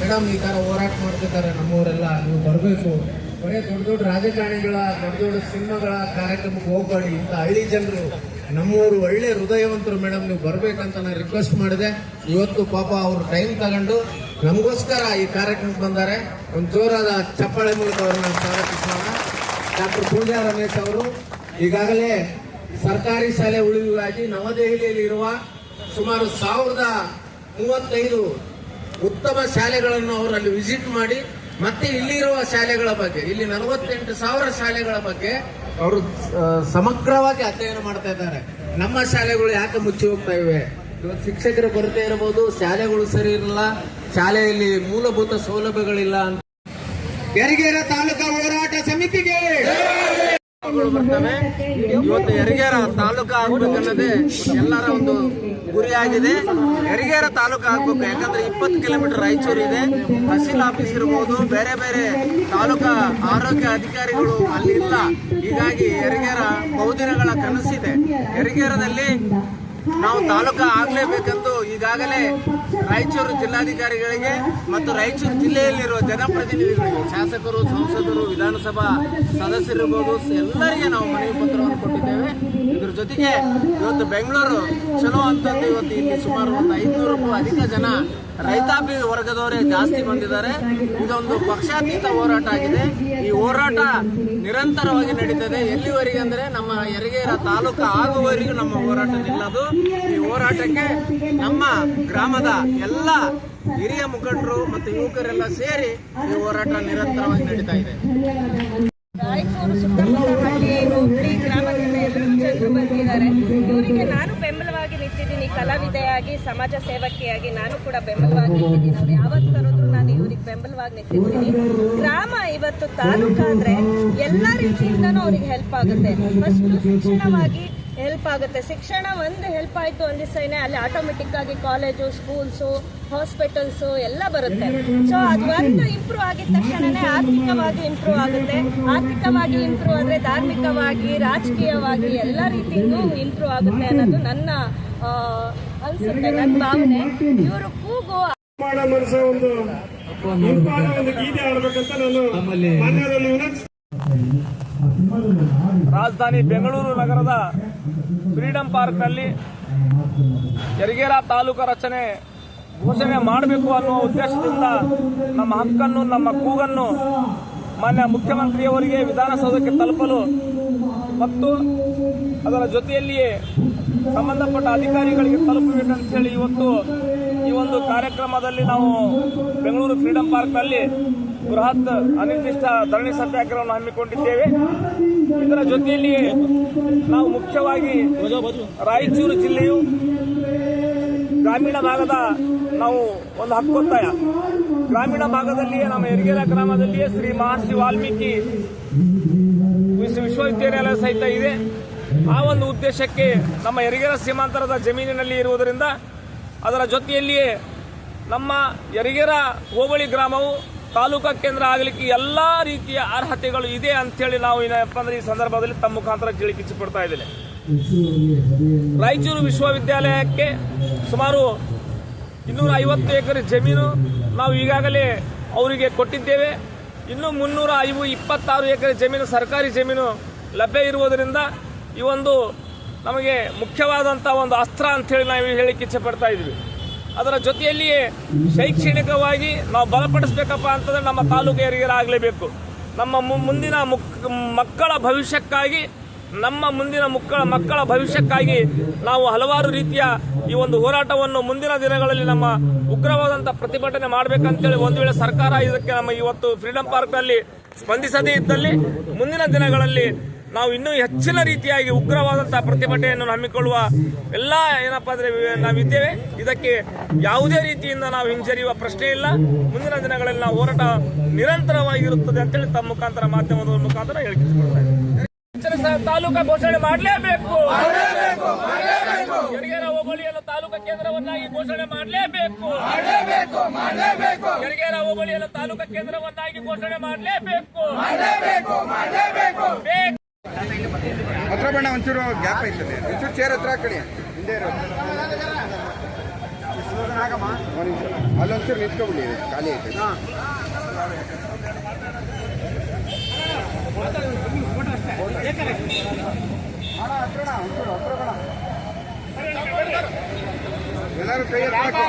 Madam, ಈ ತರ ಹೋರಾಟ ಮಾಡ್ತಿದ್ದಾರೆ ನಮ್ಮವರೆಲ್ಲ. ನೀವು ಬರಬೇಕು. ಬರೀ ದೊಡ್ಡ ದೊಡ್ಡ ರಾಜಕಾರಣಿಗಳ, ದೊಡ್ಡ ದೊಡ್ಡ ಸಿನಿಮಾಗಳ ಕಾರ್ಯಕ್ರಮಕ್ಕೆ ಹೋಗ್ಬೇಡಿ ಇಂಥ ಹಳ್ಳಿ ಜನರು, ನಮ್ಮವರು ಒಳ್ಳೆ ಹೃದಯವಂತರು ಮೇಡಮ್, ನೀವು ಬರಬೇಕಂತ ನಾನು ರಿಕ್ವೆಸ್ಟ್ ಮಾಡಿದೆ. ಇವತ್ತು ಪಾಪ ಅವರು ಟೈಮ್ ತಗೊಂಡು ನಮಗೋಸ್ಕರ ಈ ಕಾರ್ಯಕ್ರಮಕ್ಕೆ ಬಂದಾರೆ. ಒಂದು ಜೋರಾದ ಚಪ್ಪಾಳೆ ಮೂಲಕ ಅವ್ರನ್ನ ಸ್ವಾಗತಿಸೋಣ. ಡಾಕ್ಟರ್ ಪೂಜಾ ರಮೇಶ್ ಅವರು ಈಗಾಗಲೇ ಸರ್ಕಾರಿ ಶಾಲೆ ಉಳಿವಿಗಾಗಿ ನವದೆಹಲಿಯಲ್ಲಿ ಇರುವ ಸುಮಾರು ಸಾವಿರದ ಮೂವತ್ತೈದು ಉತ್ತಮ ಶಾಲೆಗಳನ್ನು ಅವರು ಅಲ್ಲಿ ವಿಸಿಟ್ ಮಾಡಿ ಮತ್ತೆ ಇಲ್ಲಿರುವ ಶಾಲೆಗಳ ಬಗ್ಗೆ, ಇಲ್ಲಿ ನಲವತ್ತೆಂಟು ಸಾವಿರ ಶಾಲೆಗಳ ಬಗ್ಗೆ ಅವರು ಸಮಗ್ರವಾಗಿ ಅಧ್ಯಯನ ಮಾಡ್ತಾ ಇದ್ದಾರೆ. ನಮ್ಮ ಶಾಲೆಗಳು ಯಾಕೆ ಮುಚ್ಚಿ ಹೋಗ್ತಾ ಇವೆ? ಶಿಕ್ಷಕರ ಕೊರತೆ ಇರಬಹುದು, ಶಾಲೆಗಳು ಸರಿ ಇರಲ್ಲ, ಶಾಲೆಯಲ್ಲಿ ಮೂಲಭೂತ ಸೌಲಭ್ಯಗಳಿಲ್ಲ ಅಂತ. ಯರಿಗೇರ ತಾಲೂಕಾ ಹೋರಾಟ ಸಮಿತಿಗೆ! ಬರ್ತವೆ. ಇವತ್ತು ಹೆರಿಗೆರ ತಾಲೂಕು ಆಗ್ಬೇಕನ್ನೋದೇ ಎಲ್ಲರ ಒಂದು ಗುರಿಯಾಗಿದೆ ಹೆರಿಗೆರ ತಾಲೂಕು ಆಗ್ಬೇಕು ಯಾಕಂದ್ರೆ ಇಪ್ಪತ್ತು ಕಿಲೋಮೀಟರ್ ರಾಯಚೂರು ಇದೆ. ತಹಸೀಲ್ ಆಫೀಸ್ ಇರ್ಬೋದು, ಬೇರೆ ಬೇರೆ ತಾಲೂಕಾ ಆರೋಗ್ಯ ಅಧಿಕಾರಿಗಳು ಅಲ್ಲಿ ಇಲ್ಲ. ಹೀಗಾಗಿ ಹೆರಿಗೆರ ಬಹುದಿನಗಳ ಕನಸಿದೆ. ಯರಿಗೇರದಲ್ಲಿ ನಾವು ತಾಲೂಕು ಆಗಲೇಬೇಕೆಂದು ಈಗಾಗಲೇ ರಾಯಚೂರು ಜಿಲ್ಲಾಧಿಕಾರಿಗಳಿಗೆ ಮತ್ತು ರಾಯಚೂರು ಜಿಲ್ಲೆಯಲ್ಲಿರುವ ಜನಪ್ರತಿನಿಧಿಗಳಿಗೆ ಶಾಸಕರು, ಸಂಸದರು, ವಿಧಾನಸಭಾ ಸದಸ್ಯರಿರ್ಬೋದು, ಎಲ್ಲರಿಗೆ ನಾವು ಮನವಿ ಪತ್ರವನ್ನು ಕೊಟ್ಟಿದ್ದೇವೆ. ಇದ್ರ ಜೊತೆಗೆ ಇವತ್ತು ಬೆಂಗಳೂರು ಚಲೋ ಅಂತಂದು ಇವತ್ತು ಇಲ್ಲಿ ಸುಮಾರು ಒಂದು ಐದುನೂರಕ್ಕೂ ಅಧಿಕ ಜನ ರೈತಾಪಿ ವರ್ಗದವರೇ ಜಾಸ್ತಿ ಬಂದಿದ್ದಾರೆ. ಇದೊಂದು ಪಕ್ಷಾತೀತ ಹೋರಾಟ ಆಗಿದೆ. ಈ ಹೋರಾಟ ನಿರಂತರವಾಗಿ ನಡೀತದೆ. ಎಲ್ಲಿವರೆಗೆ ಅಂದ್ರೆ ನಮ್ಮ ಯರಗೇರ ತಾಲೂಕು ಆಗುವವರೆಗೂ ನಮ್ಮ ಹೋರಾಟ ನಿಲ್ಲದು. ಈ ಹೋರಾಟಕ್ಕೆ ನಮ್ಮ ಗ್ರಾಮದ ಎಲ್ಲ ಹಿರಿಯ ಮುಖಂಡರು ಮತ್ತು ಯುವಕರೆಲ್ಲ ಸೇರಿ ಈ ಹೋರಾಟ ನಿರಂತರವಾಗಿ ನಡೀತಾ ಇದೆ. ರಾಯಚೂರು ಸುತ್ತಮುತ್ತ ಹಳ್ಳಿ ಹೋಬಳಿ ಗ್ರಾಮದಿಂದ ಎಲ್ಲರೂ ಬಂದಿದ್ದಾರೆ. ಇವರಿಗೆ ಕಲಾವಿದೆಯಾಗಿ, ಸಮಾಜ ಸೇವಕಿಯಾಗಿ ನಾನು ಕೂಡ ಬೆಂಬಲವಾಗಿ ನಿಂತಿದ್ದೀನಿ ಅವ್ರು ಯಾವತ್ತು ಕರೆದ್ರು ನಾನು ಇವ್ರಿಗೆ ಬೆಂಬಲವಾಗಿ ನಿಂತಿದ್ದೀನಿ ಗ್ರಾಮ ಇವತ್ತು ತಾಲೂಕಾದ್ರೆ ಎಲ್ಲ ರೀತಿಯಿಂದನೂ ಅವ್ರಿಗೆ ಹೆಲ್ಪ್ ಆಗುತ್ತೆ. ಫಸ್ಟ್ ಶಿಕ್ಷಣವಾಗಿ ಹೆಲ್ಪ್ ಆಗುತ್ತೆ. ಶಿಕ್ಷಣ ಒಂದು ಹೆಲ್ಪ್ ಆಯಿತು ಅಂದಿಸೇನೆ ಅಲ್ಲಿ ಆಟೋಮೆಟಿಕ್ ಆಗಿ ಕಾಲೇಜು ಸ್ಕೂಲ್ಸು ಹಾಸ್ಪಿಟಲ್ಸು ಎಲ್ಲ ಬರುತ್ತೆ. ಸೊ ಅದು ಒಂದು ಇಂಪ್ರೂವ್ ಆಗಿದ ತಕ್ಷಣನೇ ಆರ್ಥಿಕವಾಗಿ ಇಂಪ್ರೂವ್ ಆಗುತ್ತೆ. ಆರ್ಥಿಕವಾಗಿ ಇಂಪ್ರೂವ್ ಅಂದರೆ ಧಾರ್ಮಿಕವಾಗಿ ರಾಜಕೀಯವಾಗಿ ಎಲ್ಲ ರೀತಿಯೂ ಇಂಪ್ರೂವ್ ಆಗುತ್ತೆ ಅನ್ನೋದು ನನ್ನ ಅನಿಸುತ್ತೆ ನನ್ನ ಭಾವನೆ. ಇವರು ಕೂಗು ಒಂದು ರಾಜಧಾನಿ ಬೆಂಗಳೂರು ನಗರದ ಫ್ರೀಡಂ ಪಾರ್ಕ್ನಲ್ಲಿ ಯರಿಗೇರ ತಾಲೂಕು ರಚನೆ ಘೋಷಣೆ ಮಾಡಬೇಕು ಅನ್ನುವ ಉದ್ದೇಶದಿಂದ ನಮ್ಮ ಹಕ್ಕನ್ನು, ನಮ್ಮ ಕೂಗನ್ನು ಮಾನ್ಯ ಮುಖ್ಯಮಂತ್ರಿಯವರಿಗೆ ವಿಧಾನಸೌಧಕ್ಕೆ ತಲುಪಲು ಮತ್ತು ಅದರ ಜೊತೆಯಲ್ಲಿಯೇ ಸಂಬಂಧಪಟ್ಟ ಅಧಿಕಾರಿಗಳಿಗೆ ತಲುಪಬೇಕಂತ ಹೇಳಿ ಇವತ್ತು ಈ ಒಂದು ಕಾರ್ಯಕ್ರಮದಲ್ಲಿ ನಾವು ಬೆಂಗಳೂರು ಫ್ರೀಡಂ ಪಾರ್ಕ್ನಲ್ಲಿ ಬೃಹತ್ ಅನಿರ್ದಿಷ್ಟ ಧರಣಿ ಸತ್ಯಾಗ್ರಹವನ್ನು ಹಮ್ಮಿಕೊಂಡಿದ್ದೇವೆ. ಇದರ ಜೊತೆಯಲ್ಲಿ ನಾವು ಮುಖ್ಯವಾಗಿ ರಾಯಚೂರು ಜಿಲ್ಲೆಯು ಗ್ರಾಮೀಣ ಭಾಗದ ನಾವು ಒಂದು ಹಕ್ಕೊತ್ತಾಯ ಗ್ರಾಮೀಣ ಭಾಗದಲ್ಲಿಯೇ ನಮ್ಮ ಯರಿಗೆರೆ ಗ್ರಾಮದಲ್ಲಿಯೇ ಶ್ರೀ ಮಹರ್ಷಿ ವಾಲ್ಮೀಕಿ ವಿಶ್ವವಿದ್ಯಾಲಯ ಸಹಿತ ಇದೆ. ಆ ಒಂದು ಉದ್ದೇಶಕ್ಕೆ ನಮ್ಮ ಯರಿಗೆರೆ ಸೀಮಾಂತರದ ಜಮೀನಿನಲ್ಲಿ ಇರುವುದರಿಂದ ಅದರ ಜೊತೆಯಲ್ಲಿಯೇ ನಮ್ಮ ಯರಿಗೆರ ಹೋಬಳಿ ಗ್ರಾಮವು ತಾಲೂಕಾ ಕೇಂದ್ರ ಆಗಲಿಕ್ಕೆ ಎಲ್ಲಾ ರೀತಿಯ ಅರ್ಹತೆಗಳು ಇದೆ ಅಂತೇಳಿ ನಾವು ಏನಪ್ಪ ಅಂದ್ರೆ ಈ ಸಂದರ್ಭದಲ್ಲಿ ತಮ್ಮ ಮುಖಾಂತರ ಕೇಳಿಕಿಚ್ಚು ಪಡ್ತಾ ಇದ್ದೇನೆ. ರಾಯಚೂರು ವಿಶ್ವವಿದ್ಯಾಲಯಕ್ಕೆ ಸುಮಾರು ಇನ್ನೂರ ಐವತ್ತು ಎಕರೆ ಜಮೀನು ನಾವು ಈಗಾಗಲೇ ಅವರಿಗೆ ಕೊಟ್ಟಿದ್ದೇವೆ. ಇನ್ನು ಮುನ್ನೂರ ಐವು ಇಪ್ಪತ್ತಾರು ಎಕರೆ ಜಮೀನು, ಸರ್ಕಾರಿ ಜಮೀನು ಲಭ್ಯ ಇರುವುದರಿಂದ ಈ ಒಂದು ನಮಗೆ ಮುಖ್ಯವಾದಂಥ ಒಂದು ಅಸ್ತ್ರ ಅಂತೇಳಿ ನಾವು ಹೇಳಿಕ್ಕೆ ಇಚ್ಛೆ ಪಡ್ತಾ ಇದ್ವಿ ಅದರ ಜೊತೆಯಲ್ಲಿಯೇ ಶೈಕ್ಷಣಿಕವಾಗಿ ನಾವು ಬಲಪಡಿಸಬೇಕಪ್ಪ ಅಂತಂದ್ರೆ ನಮ್ಮ ತಾಲೂಕು ಏರಿಯರಾಗಲೇಬೇಕು ನಮ್ಮ ಮುಂದಿನ ಮುಕ್, ಮಕ್ಕಳ ಭವಿಷ್ಯಕ್ಕಾಗಿ, ನಮ್ಮ ಮುಂದಿನ ಮಕ್ಕಳ ಮಕ್ಕಳ ಭವಿಷ್ಯಕ್ಕಾಗಿ ನಾವು ಹಲವಾರು ರೀತಿಯ ಈ ಒಂದು ಹೋರಾಟವನ್ನು ಮುಂದಿನ ದಿನಗಳಲ್ಲಿ ನಮ್ಮ ಉಗ್ರವಾದಂಥ ಪ್ರತಿಭಟನೆ ಮಾಡಬೇಕಂತೇಳಿ ಒಂದು ವೇಳೆ ಸರ್ಕಾರ ಇದಕ್ಕೆ ನಮ್ಮ ಇವತ್ತು ಫ್ರೀಡಂ ಪಾರ್ಕ್ನಲ್ಲಿ ಸ್ಪಂದಿಸದೇ ಇದ್ದಲ್ಲಿ ಮುಂದಿನ ದಿನಗಳಲ್ಲಿ ನಾವು ಇನ್ನೂ ಹೆಚ್ಚಿನ ರೀತಿಯಾಗಿ ಉಗ್ರವಾದಂತಹ ಪ್ರತಿಭಟನೆಯನ್ನು ಹಮ್ಮಿಕೊಳ್ಳುವ ಎಲ್ಲ ಏನಪ್ಪಾ ಅಂದ್ರೆ ನಾವಿದ್ದೇವೆ. ಇದಕ್ಕೆ ಯಾವುದೇ ರೀತಿಯಿಂದ ನಾವು ಹಿಂಜರಿಯುವ ಪ್ರಶ್ನೆ ಇಲ್ಲ. ಮುಂದಿನ ದಿನಗಳಲ್ಲಿ ನಾವು ಹೋರಾಟ ನಿರಂತರವಾಗಿರುತ್ತದೆ ಅಂತೇಳಿ ತಮ್ಮ ಮುಖಾಂತರ ಮಾಧ್ಯಮದ ಮುಖಾಂತರ ಹೇಳಿಕೊಳ್ತಾ ಇದ್ದೇನೆ ತಾಲೂಕಾ ಘೋಷಣೆ ಮಾಡಲೇಬೇಕು. ಯರಿಗೆರ ಹೋಬಳಿಯನ್ನು ತಾಲೂಕಾ ಕೇಂದ್ರವನ್ನಾಗಿ ಘೋಷಣೆ ಮಾಡಲೇಬೇಕು. ಯರಿಗೆರ ಹೋಬಳಿಯನ್ನು ತಾಲೂಕಾ ಕೇಂದ್ರವನ್ನಾಗಿ ಘೋಷಣೆ ಮಾಡಲೇಬೇಕು. ಬೇಕು. ಹತ್ರ ಬಣ್ಣ ಒಂಚೂರು ಗ್ಯಾಪ್ ಐತದೆ ಒಂಚೂರು ಚೇರ್ ಹತ್ರ ಹಾಕೊಳ್ಳಿ ಹಿಂದೆ ಇರೋ ಅಲ್ಲೊಂಚೂರು ನಿಂತ್ಕೊಬಿಡಿ. ಖಾಲಿ ಐತೆ. ಎಲ್ಲರೂ ಕೈ ಎತ್ತಬೇಕು